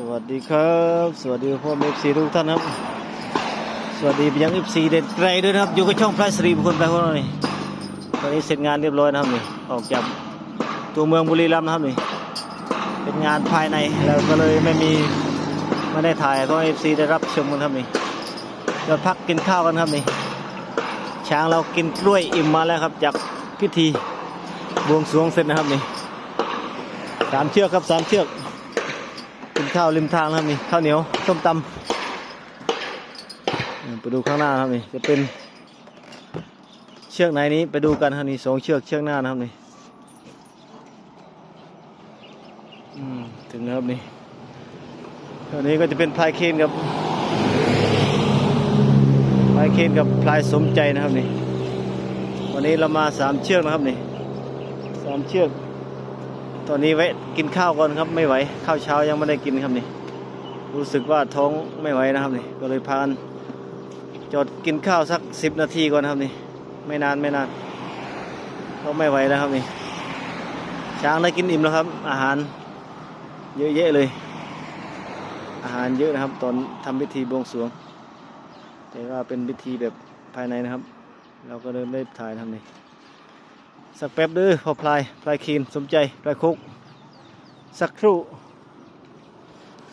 สวัสดีครับ สวัสดีพ่อเอฟซีทุกท่านครับ สวัสดีไปยังเอฟซีเด็ดไกลด้วยนะครับ อยู่กับช่องพระศรีบุคคลไปของเรานี่ตอนนี้เสร็จงานเรียบร้อยนะครับนี่ ออกจากตัวเมืองบุรีรัมย์นะครับนี่ เป็นงานภายในแล้วก็เลยไม่มีไม่ได้ถ่ายเพราะเอฟซีได้รับชมกันครับนี่เราพักกินข้าวกันครับนี่ ช้างเรากินกล้วยอิ่มมาแล้วครับ จากพิธีบวงสรวงเสร็จนะครับนี่สามเชือกครับสามเชือก นข้าวริมทางนะครับนี่ข้าวเหนียวส้มตำไปดูข้างหน้าครับนี่จะเป็นเชือกไหนนี้ไปดูกันครับนี่สองเชือกเชือกหน้านะครับนี่ถึงแล้วครับนี่ตอนนี้ก็จะเป็นพลายเคนกับพลายเคนกับพลายสมใจนะครับนี่วันนี้เรามาสามเชือกนะครับนี่สามเชือก ตอนนี้ไว้กินข้าวก่อนครับไม่ไหว ข้าวเช้ายังไม่ได้กินครับนี่ รู้สึกว่าท้องไม่ไหวนะครับนี่ ก็เลยพานจอดกินข้าวสักสิบนาทีก่อนครับนี่ ไม่นานไม่นานเขาะไม่ไหวแล้วครับนี่ ช้างได้กินอิ่มแล้วครับ อาหารเยอะแยะเลย อาหารเยอะนะครับ ตอนทำพิธีบวงสรวง แต่ว่าเป็นพิธีแบบภายในนะครับ เราก็เลยได้ถ่ายทำนี่ สักแป๊บเด้อพอพลายพลายคีนสมใจพลายคุก สักครู่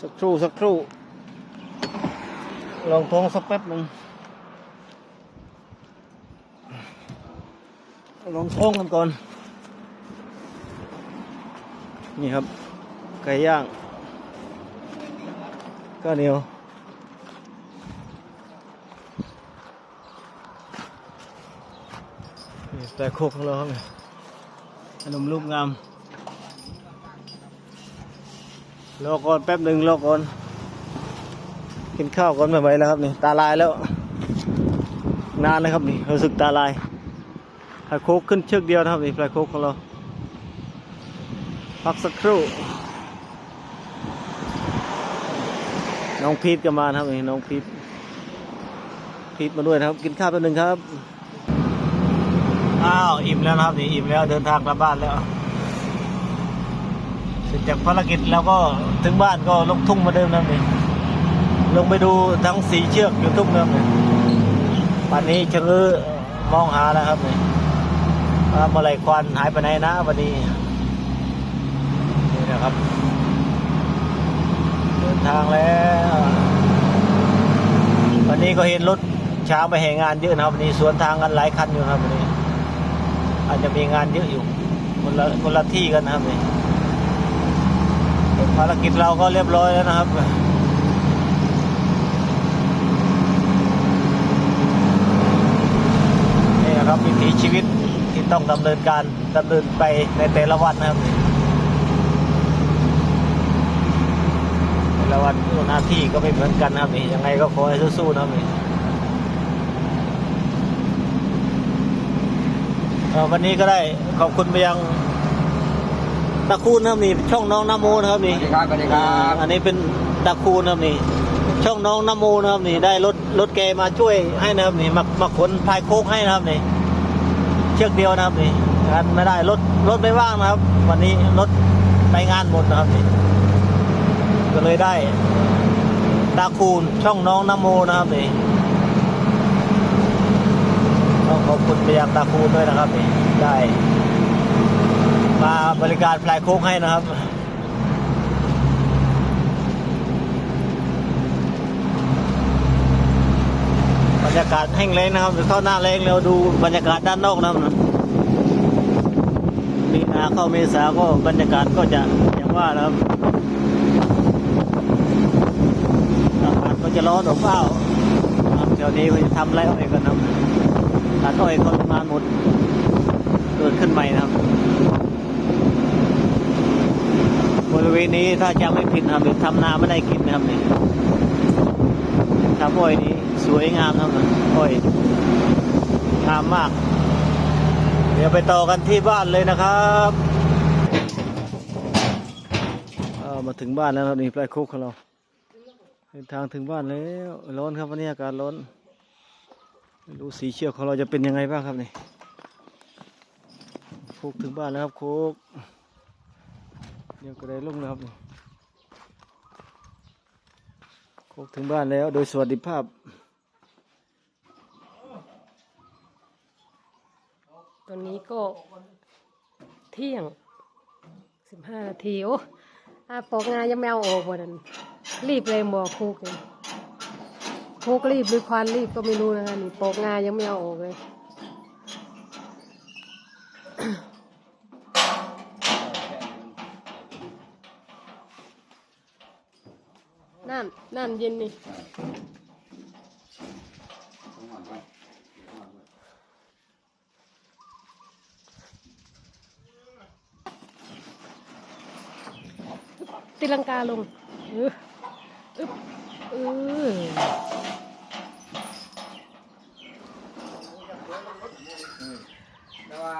สักครู่สักครู่ลองท้องสักแป๊บหนึ่งลองท้องกันก่อน นี่ครับไก่ย่างก็เหนียว แต่โคกของเราครับเนี่ยขนมลูกงามรอก่อนแป๊บหนึ่งรอก่อน กินข้าวก่อนไม่ไหวแล้วครับนี่ตาลายแล้ว นานเลยครับนี่รู้สึกตาลายปลาโคกขึ้นเชือกเดียวนะครับนี่ปลาโคกของเรา พักสักครู่ น้องพีทก็มานะครับนี่น้องพีทพีทมาด้วยนะครับ กินข้าวแป๊บหนึ่งครับ อ้าวอิ่มแล้วนะครับนี่อิ่มแล้วเดินทางกลับบ้านแล้วเสร็จจากภารกิจแล้วก็ถึงบ้านก็ลงทุ่งมาเดิมนั่นเองลงไปดูทั้งสีเชือกอยู่ทุ่งนั่นเองวันนี้ชะงือมองหาแล้วครับนี่ว่าเมื่อไรควันหายไปไหนนะวันนี้นี่นะครับ เดินทางแล้ว วันนี้ก็เห็นรถช้างไปแห่งานเยอะนะครับวันนี้สวนทางกันหลายคันอยู่ครับวันนี้ อาจจะมีงานเยอะอยู่คนละคนละที่กันนะครับนี่ภารกิจเราก็เรียบร้อยแล้วนะครับนี่นะครับวิถีชีวิตที่ต้องดำเนินการดำเนินไปในแต่ละวันนะครับแต่ละวันหน้าที่ก็ไม่เหมือนกันนะครับนี่ยังไงก็ขอให้สู้ๆนะครับนี่เอ่อ วันนี้ก็ได้ขอบคุณไปยังตะคูนนะครับนี่ช่องน้องนโมนะครับนี่สวัสดีครับสวัสดีครับอันนี้เป็นตะคูนนะครับนี่ช่องน้องนโมนะครับนี่ได้รถรถแกมาช่วยให้นะครับนี่มามาขนพายโคกให้นะครับนี่เชือกเดียวนะครับนี่งานไม่ได้รถรถไม่ว่างนะครับ วันนี้รถไปงานหมดนะครับนี่ก็เลยได้ตาคูนช่องน้องนโมนะครับนี่ต้ องขอบคุณไปยังตาคูด้วยนะครับได้มาบริการพลายโคกให้นะครับบรรยากาศแห้งแล้งนะครับเดี๋ยวเข้าหน้าแรงแล้วดูบรรยากาศด้านนอกนะครับมีนาเข้าเมษาก็บรรยากาศก็จะอย่างว่านะครับอากาศก็จะร้อนอบอ้าวนะครับแถวนี้ก็จะทำไรอ้อยกันนะ ครับตัดอ้อยคนมาหมดเกิดขึ้นใหม่นะครับ บริเวณนี้ถ้าจะไม่ผิดนะครับเดี๋ยวทำนาไม่ได้กินนะครับนี่ทำอ้อยนี้สวยงามนะครับอ้อยงามมาก เดี๋ยวไปต่อกันที่บ้านเลยนะครับเอามาถึงบ้านแล้วครับนี่ปลายคุกของเราเดินทางถึงบ้านแล้วร้อนครับวันนี้อากาศร้อน ไม่รู้สีเชือกของเราจะเป็นยังไงบ้างครับนี่โคกถึงบ้านแล้วครับโคกเดี๋ยวก็ได้ลงแล้วครับนี่โคกถึงบ้านแล้วโดยสวัสดิภาพตอนนี้ก็เที่ยงสิบห้านาทีโอ้อาปอกงายังไม่เออกวันนั้นรีบเลยบอกคุกเลย คุกรีบหรือควานรีบก็ไม่รู้นะคะนี่ปอกงายังไม่เอาออกเลยน้ำน้ำเย็นนี่ตีลังกาลงเออเออ แต่ ว่า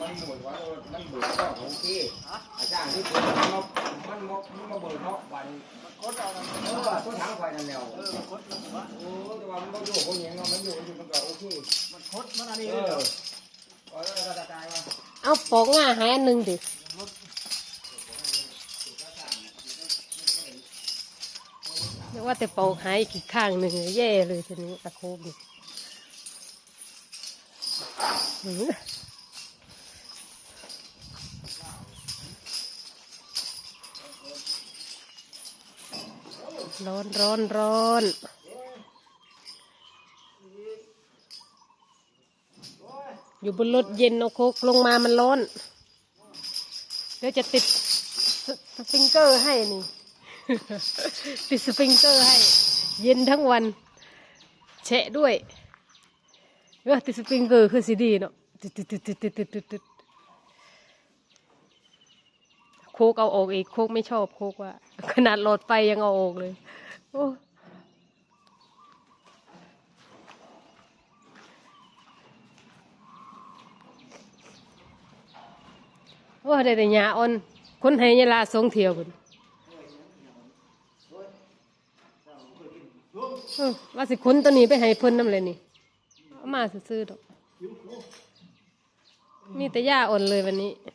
มันหมุนว่ามันเบิดก็โอเคอาจารย์ที่ผมมันมามันมันมาเบิดเนาะวันคดเอาเออต้นทางไฟนั่นแล้วเออคดโอ้แต่ว่ามันต้อยู่คนยังเนาะมันอยู่อยู่มันก็โอเคมันคดมันอันนี้เออเอาปอกงาหายอันหนึ่งดิเรียกว่าแต่ปอกหายอีกข้างหนึ่งแย่เลยทีนี้ตะโคบนี่หื ร้อนร้อนร้อนอยู่บนรถเย็นเอาโคกลงมามันร้อน เดี๋ยวจะติดสปริงเกอร์ให้นี่ ติดสปริงเกอร์ให้ เย็นทั้งวันแฉะด้วยเออติดสปริงเกอร์คือสีดีเนาะติดติดติดติดติดติดติดโคกเอาออกอีกโคกไม่ชอบโคกว่า ขนาดหลอดไฟยังเอาออกเลย โอ้ว่าได้แต่ยาอ่อนคนให้ยาลาสงเที่ยวบุนเออว่าสิคนตัวนี้ไปให้เพิ่นน้ำเลยนี่เอามาซื้อๆดอก มีแต่ยาอ่อนเลยวันนี้เอ้ย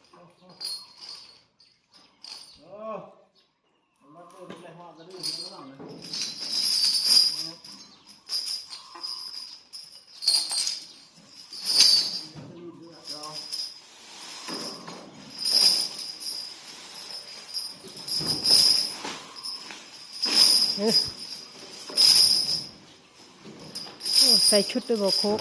โอ้ ใส่ชุดด้วยบอกโคก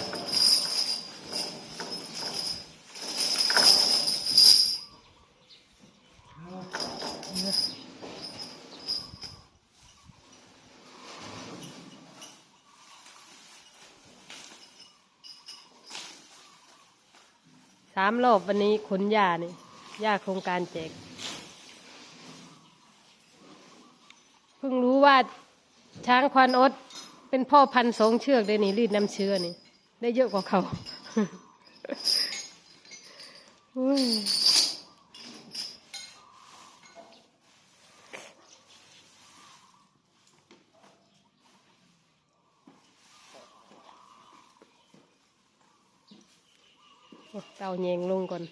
สามรอบวันนี้ขนยานี่ยาโครงการแจก พิ่งรู้ว่าช้างควานอดเป็นพ่อพันธุ์สองเชือกเลยนี่รีดน้ำเชื้อนี่ ได้เยอะกว่าเขาเตาแยงลงก่อน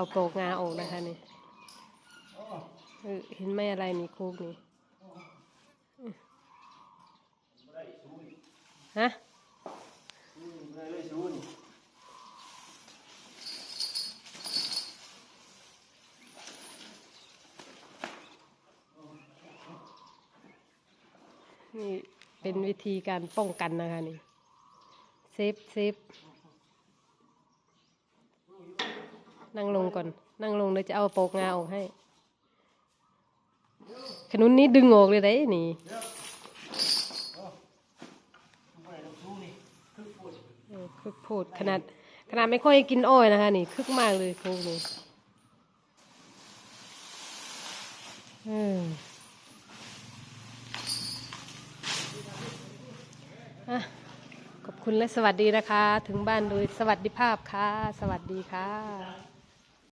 เอาโปกงาออกนะคะนี่เห็นไหมอะไรนี่โคกนี่ฮะนี่เป็นวิธีการป้องกันนะคะนี่เซฟเซฟ นั่งลงก่อน นั่งลงเดี๋ยวจะเอาโปกงาออกให้ ขนุนนี้ดึงออกเลยได้นี่คึกโพดขนาดขนาดไม่ค่อยกินอ้อยนะคะ นี่คึกมากเลยโคงนี่อออะขอบคุณและสวัสดีนะคะ ถึงบ้านโดยสวัสดิภาพค่ะ สวัสดีค่ะ